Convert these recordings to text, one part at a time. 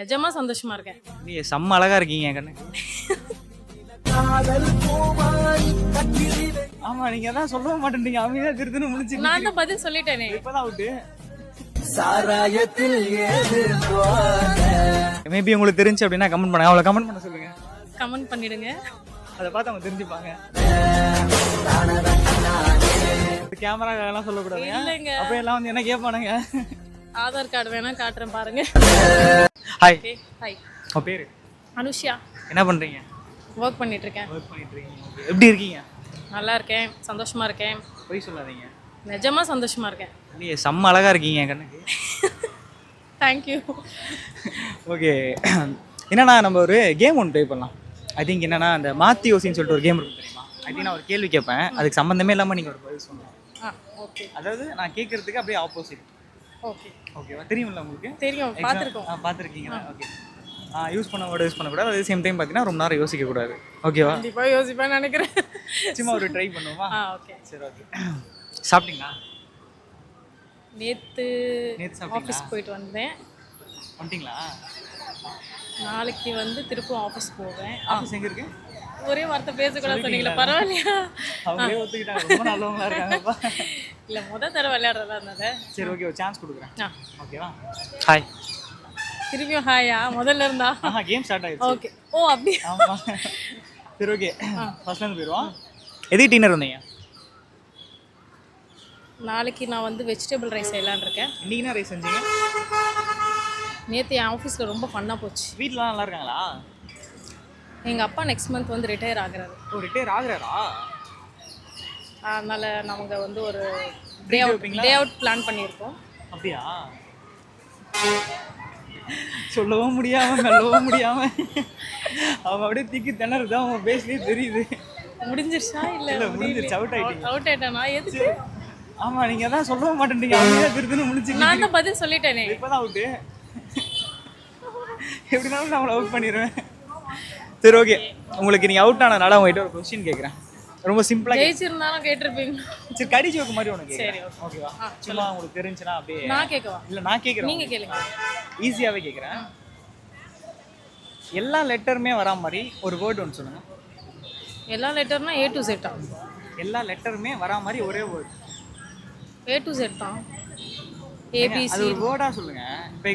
நிஜமா சந்தோஷமா இருக்கேன். நீ செம்ம அழகா இருக்கீங்க கண்ணு. ஆமா நீங்க தான் சொல்லவே மாட்டேன்றீங்க. அமைதியா திருத்துன்னு முடிச்சு நான் தான் பதில் சொல்லிட்டேனே. இப்பதான் அவுட்டு மேபி உங்களுக்கு தெரிஞ்சு அப்படின்னா கமெண்ட் பண்ணுங்க. அவளை கமெண்ட் பண்ண சொல்லுங்க. கமெண்ட் பண்ணிடுங்க. அதை பார்த்து அவங்க தெரிஞ்சுப்பாங்க. கேமரா எல்லாம் சொல்லக்கூடாது. இல்லைங்க. அப்ப எல்லாம் வந்து என்ன கேட்பானுங்க ஆதார் கார்டு வேணா காட்டுறேன் பாருங்க. ஹாய் ஹாய் உங்க பேரு? அனுஷ்யா. என்ன பண்றீங்க? ஒர்க் பண்ணிட்டு இருக்கேன் ஒர்க் பண்ணிட்டு இருக்கீங்க. எப்படி இருக்கீங்க? நல்லா இருக்கேன் சந்தோஷமா இருக்கேன். பொய் சொல்லாதீங்க. நிஜமா சந்தோஷமா இருக்கேன். நீ செம்ம அழகா இருக்கீங்க கண்ணுக்கு. தேங்க்யூ ஓகே என்னன்னா நம்ம ஒரு கேம் ஒன்று ப்ளே பண்ணலாம். ஐ திங்க் என்னன்னா அந்த மாத்தி யோசின்னு சொல்லிட்டு ஒரு கேம் இருக்கும் தெரியுமா? ஐ திங்க் நான் ஒரு கேள்வி கேட்பேன். அதுக்கு சம்மந்தமே இல்லாமல் நீங்கள் ஒரு பதில் சொல்லணும் ஆ ஓகே அதாவது நான் கேட்கறதுக்கு அப்படியே ஆப்போசிட் ஓகே ஓகேவா தெரியும்ல உங்களுக்கு? தெரியும். பார்த்துருக்கோம். பார்த்துருக்கீங்களா? ஓகே யூஸ் பண்ண வேர்டு யூஸ் பண்ணக்கூடாது. அதே சேம் டைம் பார்த்தீங்கன்னா ரொம்ப நேரம் யோசிக்கக்கூடாது ஓகேவா கண்டிப்பா யோசிப்பேன் நினைக்கிறேன். சும்மா ஒரு ட்ரை பண்ணுவோமா? ஓகே சரி ஓகே சாப்பிட்டீங்களா? நேத்து நேத்து சாப்பிட்டீங்களா? ஆஃபீஸ் போயிட்டு வந்தேன். வந்துட்டீங்களா? நாளைக்கு வந்து திருப்பும் ஆஃபீஸ் போவேன். ஆஃபீஸ் எங்கே இருக்கு? ஒரே வார்த்தை பேசக்கூடாது சொன்னீங்களா பரவாயில்லையா? அவங்களே ஒத்துக்கிட்டாங்க. ரொம்ப நல்லவங்களா இருக்காங்கப்பா. இல்லை முத தடவை விளையாடுறதா இருந்தது. சரி ஓகே ஒரு சான்ஸ் கொடுக்குறேன். ஆ. ஓகேவா ஹாய் திரும்பியும் ஹாயா முதல்ல இருந்தா? ஆஹா கேம் ஸ்டார்ட் ஆயிடுச்சு ஓகே ஓ அப்படி ஆமா. சரி ஓகே ஃபர்ஸ்ட்ல இருந்து போயிடுவோம். எதுக்கு டின்னர் வந்தீங்க? நாளைக்கு நான் வந்து வெஜிடபிள் ரைஸ் செய்யலான்னு இருக்கேன். இன்னைக்கு என்ன ரைஸ் செஞ்சீங்க? நேற்று என் ஆஃபீஸில் ரொம்ப ஃபன்னாக போச்சு. வீட்லலாம் நல்லா இருக்காங்களா? எங்கள் அப்பா நெக்ஸ்ட் மந்த் வந்து ரிட்டையர் ஆகுறாரு. ஓ ரிட்டையர் ஆகுறாரா? அதனால் நாங்கள் வந்து ஒரு day out? Day out plan பண்ணியிருக்கோம். அப்படியா? சொல்லவும் முடியாம மெல்லவும் முடியாம. அவங்க அப்படியே திக்கி திணறுது. அவங்க பேஸ்லயே தெரியுது. முடிஞ்சிருச்சா? இல்லை இல்ல, முடிஞ்சிருச்சு, out ஆயிட்டீங்க. அவுட் ஆயிட்டேனா? எதுக்கு? ஆமா நீங்க தான் சொல்லவும் மாட்டேன்றீங்க. அவங்க திருத்துன்னு முடிச்சு நான் தான் பதில் சொல்லிட்டேனே. இப்பதான் அவுட்டு எப்படினாலும் நான் அவுட் பண்ணிடுவேன் சரி ஓகே உங்களுக்கு நீங்க அவுட் ஆனதுனால உங்ககிட்ட ஒரு கொஸ்டின் கேட்குறேன் ரொம்ப சிம்பிளா ஜெயிச்சிருந்தாலும் கேட்டிருப்பீங்க சரி கடி ஜோக்கு மாதிரி உனக்கு சரி, ஓகேவா சும்மா உங்களுக்கு தெரிஞ்சுன்னா அப்படியே நான் கேட்கவா? இல்ல நான் கேட்குறேன் நீங்க கேளுங்க. ஈஸியாவே கேட்குறேன். எல்லா லெட்டருமே வரா மாதிரி ஒரு வேர்டு ஒன்று சொல்லுங்க. எல்லா லெட்டர்னா ஏ டு செட்டா எல்லா லெட்டருமே வரா மாதிரி ஒரே வேர்டு ஏ டு செட் தான் ஏபிசி அது ஒரு வேர்டா சொல்லுங்க.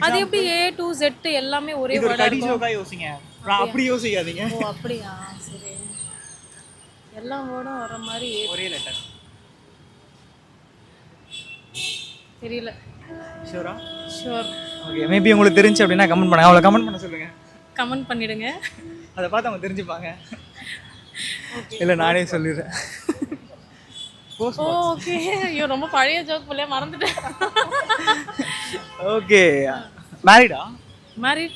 அது எப்படி ஏ டு செட் எல்லாமே ஒரே இது வேர்டா கடி ஜோக்கா யோசிங்க. அப்படி யோசிக்காதீங்க. ஓ அப்படியா? சரி. எல்லா வேர்டும் வர மாதிரி ஒரே லெட்டர் தெரியல. ஷூரா ஷுவர் ஓகே மேபி உங்களுக்கு தெரிஞ்சு அப்படின்னா கமெண்ட் பண்ணுங்க. அவளை கமெண்ட் பண்ண சொல்லுங்க. கமெண்ட் பண்ணிடுங்க. அதை பார்த்து அவங்க தெரிஞ்சுப்பாங்க. இல்லை நானே சொல்லிடுறேன். ஓகே ஐயோ ரொம்ப பழைய ஜோக் போல மறந்துட்டேன். ஓகே மேரிடா மேரிட்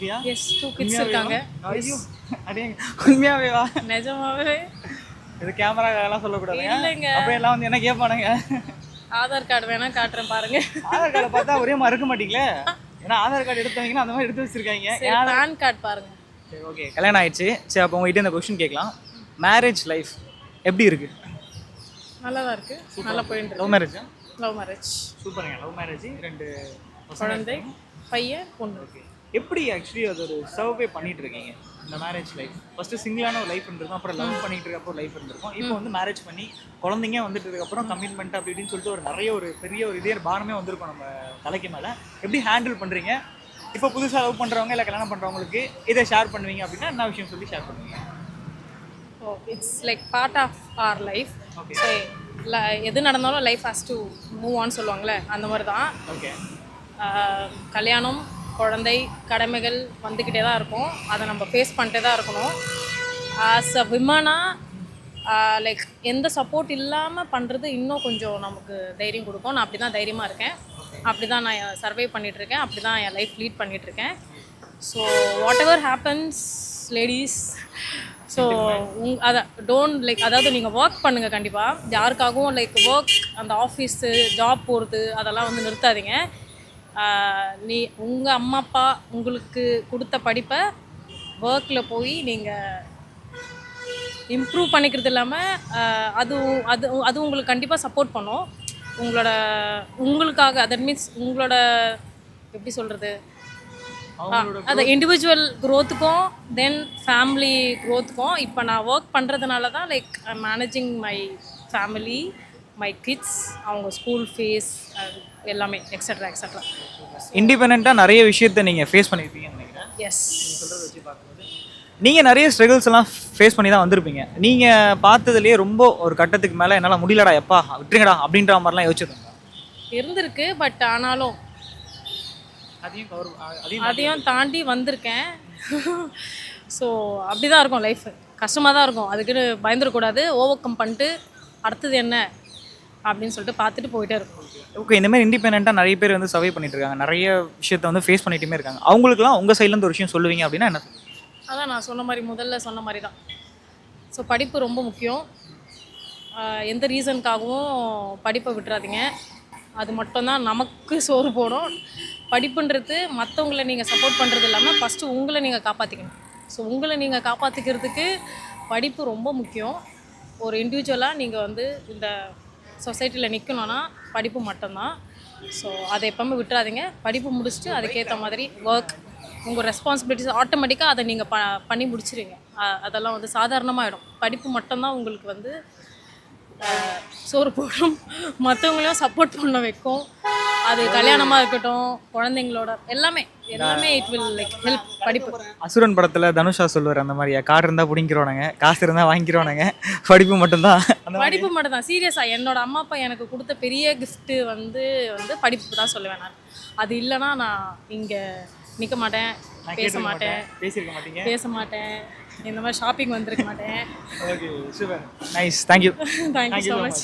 அப்படியா எஸ் டூ கிட்ஸ் இருக்காங்க ஐயோ அடே உண்மையாவே வா நிஜமாவே. இது கேமரா எல்லாம் சொல்லக்கூடாது இல்லைங்க. அப்ப எல்லாம் வந்து என்ன கேட்பானுங்க ஆதார் கார்டு வேணா காட்டுறேன் பாருங்க. ஆதார் கார்டை பார்த்தா ஒரே மாதிரி இருக்க மாட்டீங்களே? ஏன்னா ஆதார் கார்டு எடுத்தவங்கன்னா அந்த மாதிரி எடுத்து வச்சிருக்காங்க. சரி பேன் கார்டு பாருங்க. சரி ஓகே கல்யாணம் ஆயிடுச்சு. சரி அப்போ உங்ககிட்ட இந்த கொஸ்டின் கேட்கலாம். மேரேஜ் லைஃப் எப்படி இருக்கு? நல்லா தான் இருக்கு. நல்லா போயிட்டு லவ் மேரேஜா லவ் மேரேஜ் சூப்பருங்க லவ் மேரேஜ் ரெண்டு குழந்தை பையன் பொண்ணு. ஓகே எப்படி ஆக்சுவலி அது ஒரு சர்வே பண்ணிட்டு இருக்கீங்க இந்த மேரேஜ் லைஃப் ஃபர்ஸ்ட் சிங்கிளான ஒரு லைஃப் இருந்திருக்கும் அப்புறம் லவ் பண்ணிட்டு இருக்கப்போ லைஃப் இருந்திருக்கும். இப்போ வந்து மேரேஜ் பண்ணி குழந்தைங்க வந்துட்டு அப்புறம் கமிட்மெண்ட் அப்படி இப்படின்னு சொல்லிட்டு ஒரு நிறைய ஒரு பெரிய ஒரு இதே பாரமே வந்திருக்கும் நம்ம தலைக்கு மேலே. எப்படி ஹேண்டில் பண்றீங்க? இப்போ புதுசாக லவ் பண்றவங்க இல்லை கல்யாணம் பண்றவங்களுக்கு இதை ஷேர் பண்ணுவீங்க அப்படின்னா என்ன விஷயம் சொல்லி ஷேர் பண்ணுவீங்க? So it's like part of our life. So எது நடந்தாலும் life has to move on சொல்லுவாங்கள்ல அந்த மாதிரி தான் ஓகே கல்யாணம் குழந்தை கடமைகள் வந்துக்கிட்டே தான் இருக்கும். அதை நம்ம ஃபேஸ் பண்ணிட்டே தான் இருக்கணும். ஆஸ் அ விமனாக லைக் எந்த சப்போர்ட் இல்லாமல் பண்ணுறது இன்னும் கொஞ்சம் நமக்கு தைரியம் கொடுக்கும். நான் அப்படி தான் தைரியமாக இருக்கேன். அப்படி தான் நான் சர்வை பண்ணிகிட்ருக்கேன் அப்படி தான் என் லைஃப் லீட் பண்ணிகிட்ருக்கேன் so whatever happens ladies so உங் அதை டோன்ட் லைக் அதாவது நீங்கள் ஒர்க் பண்ணுங்கள் கண்டிப்பாக யாருக்காகவும் லைக் ஒர்க் அந்த ஆஃபீஸு ஜாப் போகிறது அதெல்லாம் வந்து நிறுத்தாதீங்க. நீ உங்கள் அம்மா அப்பா உங்களுக்கு கொடுத்த படிப்பை ஒர்க்கில் போய் நீங்கள் இம்ப்ரூவ் பண்ணிக்கிறது இல்லாமல் அது அது அது உங்களுக்கு கண்டிப்பாக சப்போர்ட் பண்ணும். உங்களோட உங்களுக்காக தட் மீன்ஸ் உங்களோட எப்படி சொல்கிறது அது இண்டிவிஜுவல் க்ரோத்துக்கும் தென் ஃபேமிலி க்ரோத்துக்கும் இப்போ நான் ஒர்க் பண்ணுறதுனால தான் like managing my family my kids அவங்க ஸ்கூல் ஃபீஸ் எல்லாமே எக்ஸட்ரா எக்ஸட்ரா இண்டிபெண்ட்டாக நிறைய விஷயத்த நீங்கள் ஃபேஸ் பண்ணியிருப்பீங்கன்னு நினைக்கிறேன். எஸ் சொல்கிறத வச்சு பார்க்கும்போது நீங்கள் நிறைய ஸ்ட்ரகிள்ஸ் எல்லாம் ஃபேஸ் பண்ணி தான் வந்திருப்பீங்க. நீங்கள் பார்த்ததுலேயே ரொம்ப ஒரு கட்டத்துக்கு மேலே என்னால் முடியலடா எப்பா விட்டுருங்கடா அப்படின்ற மாதிரிலாம் யோசிச்சிருந்தேன் இருந்திருக்கு பட் ஆனாலும். அதையும் அதையும் தாண்டி வந்திருக்கேன். ஸோ அப்படி தான் இருக்கும் லைஃப் கஷ்டமாக தான் இருக்கும். அதுக்குன்னு பயந்துடக்கூடாது. ஓவர் கம் பண்ணிட்டு அடுத்தது என்ன? அப்படின்னு சொல்லிட்டு பார்த்துட்டு போயிட்டே இருக்கும். ஓகே இந்த மாதிரி இண்டிபெண்ட்டாக நிறைய பேர் வந்து சர்வை பண்ணிட்டு இருக்காங்க. நிறைய விஷயத்த வந்து ஃபேஸ் பண்ணிட்டுமே இருக்காங்க. அவங்களுக்குலாம் உங்கள் சைட்லேருந்து ஒரு விஷயம் சொல்லுவீங்க அப்படின்னா என்ன? அதான் நான் சொன்ன மாதிரி முதல்ல சொன்ன மாதிரி தான். ஸோ படிப்பு ரொம்ப முக்கியம். எந்த ரீசனுக்காகவும் படிப்பை விட்டுறாதீங்க. அது மட்டும்தான் நமக்கு சோறு போடும். படிப்புன்றது மற்றவங்கள நீங்கள் சப்போர்ட் பண்ணுறது இல்லாமல் ஃபஸ்ட்டு உங்களை நீங்கள் காப்பாற்றிக்கணும் ஸோ உங்களை நீங்கள் காப்பாற்றிக்கிறதுக்கு படிப்பு ரொம்ப முக்கியம். ஒரு இண்டிவிஜுவலாக நீங்கள் வந்து இந்த சொசைட்டியில் நிற்கணும்னா படிப்பு மட்டும்தான். ஸோ அதை எப்போவுமே விட்டுறாதீங்க. படிப்பு முடிச்சுட்டு அதுக்கேற்ற மாதிரி ஒர்க் உங்கள் ரெஸ்பான்சிபிலிட்டிஸ் ஆட்டோமேட்டிக்காக அதை நீங்கள் ப பண்ணி முடிச்சிருங்க. அதெல்லாம் வந்து சாதாரணமாகிடும் படிப்பு மட்டும்தான் உங்களுக்கு வந்து சோறு போடும். மற்றவங்களையும் சப்போர்ட் பண்ண வைக்கும். அது கல்யாணமாக இருக்கட்டும் குழந்தைங்களோட எல்லாமே எல்லாமே இட் வில் லைக் ஹெல்ப் படிப்பு. அசுரன் படத்தில் தனுஷா சொல்லுவார் அந்த மாதிரியா கார் இருந்தால் பிடிங்கிறோனுங்க காசு இருந்தால் வாங்கிக்கிறோனுங்க படிப்பு மட்டும்தான். மாதிரி. படிப்பு மட்டும் தான் சீரியஸாக என்னோட அம்மா அப்பா எனக்கு கொடுத்த பெரிய gift வந்து வந்து படிப்பு தான் சொல்லுவேன் நான். அது இல்லைன்னா நான் இங்கே நிற்க மாட்டேன் பேச மாட்டேன் பேச மாட்டேன். இந்த மாதிரி ஷாப்பிங் வந்திருக்க மாட்டேன். Okay nice thank you thank you Thank you so much